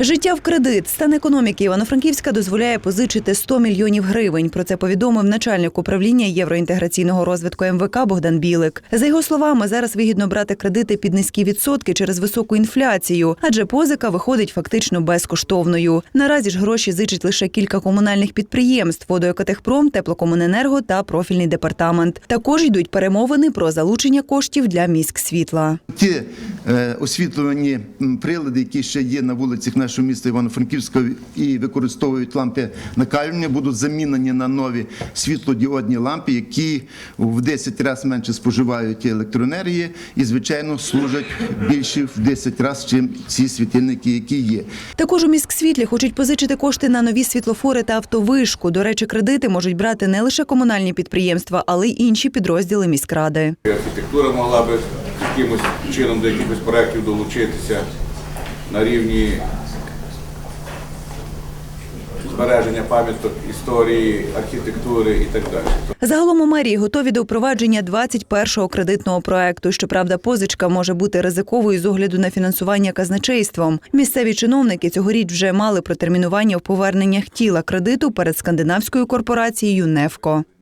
Життя в кредит. Стан економіки Івано-Франківська дозволяє позичити 100 мільйонів гривень. Про це повідомив начальник управління євроінтеграційного розвитку МВК Богдан Білик. За його словами, зараз вигідно брати кредити під низькі відсотки через високу інфляцію, адже позика виходить фактично безкоштовною. Наразі ж гроші зичить лише кілька комунальних підприємств: водоекотехпром, теплокомуненерго та профільний департамент. Також йдуть перемовини про залучення коштів для міськсвітла. Ті е, освітлювані прилади, які ще є на вулицях нашого міста Івано-Франківська і використовують лампи накалювання, будуть замінені на нові світлодіодні лампи, які в 10 разів менше споживають електроенергії і, звичайно, служать більше в 10 разів, чим ці світильники, які є. Також у міськсвітлі хочуть позичити кошти на нові світлофори та автовишку. До речі, кредити можуть брати не лише комунальні підприємства, але й інші підрозділи міськради. Архітектура могла би якимось чином до якихось проєктів долучитися на рівні збереження пам'яток історії, архітектури і так далі. Загалом у мерії готові до впровадження 21-го кредитного проекту. Щоправда, позичка може бути ризиковою з огляду на фінансування казначейством. Місцеві чиновники цьогоріч вже мали протермінування в поверненнях тіла кредиту перед скандинавською корпорацією «Нефко».